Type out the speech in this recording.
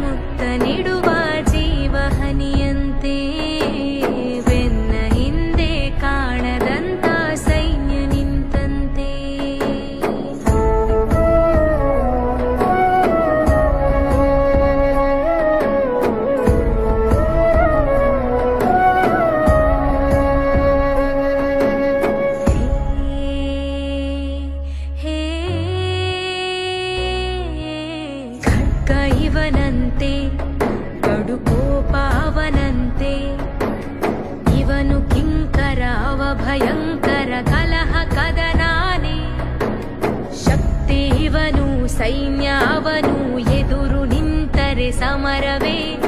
ముత్తనిడువారు ಶಿವನಂತೆ ಕಡುಕೋಪಾವನಂತೆ ಇವನು ಕಿಂಕರ ಅವ ಭಯಂಕರ ಕಲಹ ಕದನಾನೆ. ಶಕ್ತಿ ಇವನು, ಸೈನ್ಯ ಅವನು, ಎದುರು ನಿಂತರೆ ಸಮರವೇ.